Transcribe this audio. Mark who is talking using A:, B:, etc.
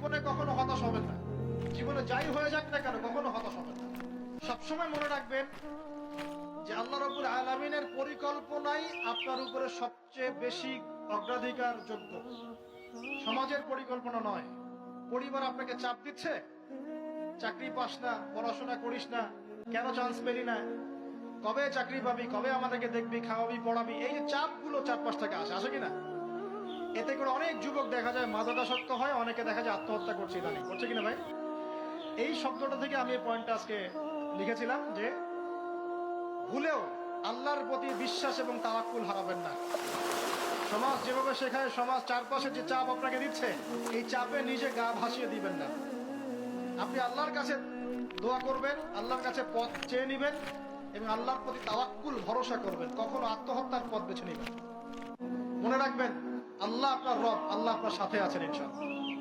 A: জীবনে কখনো হতাশ হবেন না। জীবনে যাই হয়ে যাক না কেন, কখনো হতাশ হবেন না। সবসময় মনে রাখবেন যে আল্লাহ রবুল আলমিনের পরিকল্পনাই আপনার উপরে সবচেয়ে বেশি অগ্রাধিকার যোগ্য সমাজের পরিকল্পনা নয়। পরিবার আপনাকে চাপ দিচ্ছে, চাকরি পাস না, পড়াশোনা করিস না, কেন চান্স পেলি না? কবে চাকরি পাবি, কবে আমাদেরকে দেখবি, খাওয়াবি, পড়াবি, এই যে চাপগুলো চারপাশ থেকে আসে আসে কিনা এতে করে অনেক যুবক দেখা যায় মাদকাসক্ত হয়, অনেকে দেখা যায় আত্মহত্যা করছে ইদানিং। করছে কিনা ভাই? এই শব্দটা থেকে আমি এই পয়েন্টটা আজকে লিখেছিলাম যে, ভুলেও আল্লাহর প্রতি বিশ্বাস এবং তাওয়াক্কুল হারাবেন না। সমাজ যেভাবে শেখায়, সমাজ চারপাশে যে চাপ আপনাকে দিচ্ছে, এই চাপে নিজে গা ভাসিয়ে দিবেন না। আপনি আল্লাহর কাছে দোয়া করবেন, আল্লাহর কাছে পথ চেয়ে নেবেন এবং আল্লাহর প্রতি তাওয়াক্কুল ভরসা করবেন। কখনো আত্মহত্যার পথ বেছে নেবেন মনে রাখবেন আল্লাহ আপনার রব আল্লাহ আপনার সাথে আছেন ইনশাআল্লাহ।